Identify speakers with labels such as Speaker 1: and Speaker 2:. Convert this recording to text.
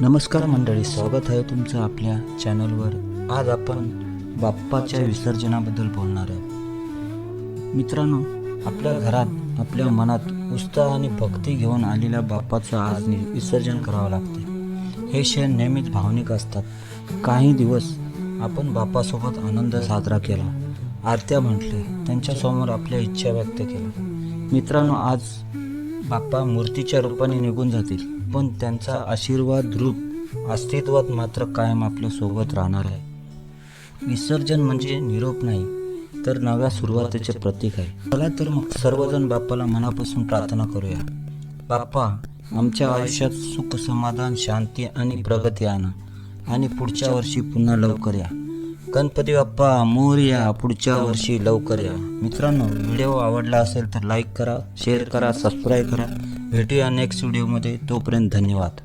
Speaker 1: नमस्कार मंडळी स्वागत आहे तुमचं आपल्या चॅनलवर. आज आपण बाप्पाच्या विसर्जनाबद्दल बोलणार आहोत. मित्रांनो आपल्या घरात आपल्या मनात उत्साह आणि भक्ती घेऊन आलेल्या बाप्पाचं आज विसर्जन करावं लागते. हे क्षण नेहमीच भावनिक असतात. काही दिवस आपण बाप्पासोबत आनंद साजरा केला. आरत्या म्हटले त्यांच्यासमोर आपल्या इच्छा व्यक्त केल्या. मित्रांनो आज बाप्पा मूर्तीच्या रूपाने निघून जातील. पण त्यांचा आशीर्वाद रूप अस्तित्वात मात्र कायम आपल्यासोबत राहणार आहे. विसर्जन म्हणजे निरोप नाही तर नव्या सुरुवातीचे प्रतीक आहे. चला तर मग सर्वजण बाप्पाला मनापासून प्रार्थना करूया. बाप्पा आमच्या आयुष्यात सुख समाधान शांती आणि प्रगती आणा आणि पुढच्या वर्षी पुन्हा लवकर या. गणपती बाप्पा मोरया पुढच्या वर्षी लवकर या. मित्रांनो व्हिडिओ आवडला असेल तर लाईक करा शेअर करा सबस्क्राईब करा. भेटूया नेक्स्ट व्हिडिओमध्ये तोपर्यंत धन्यवाद.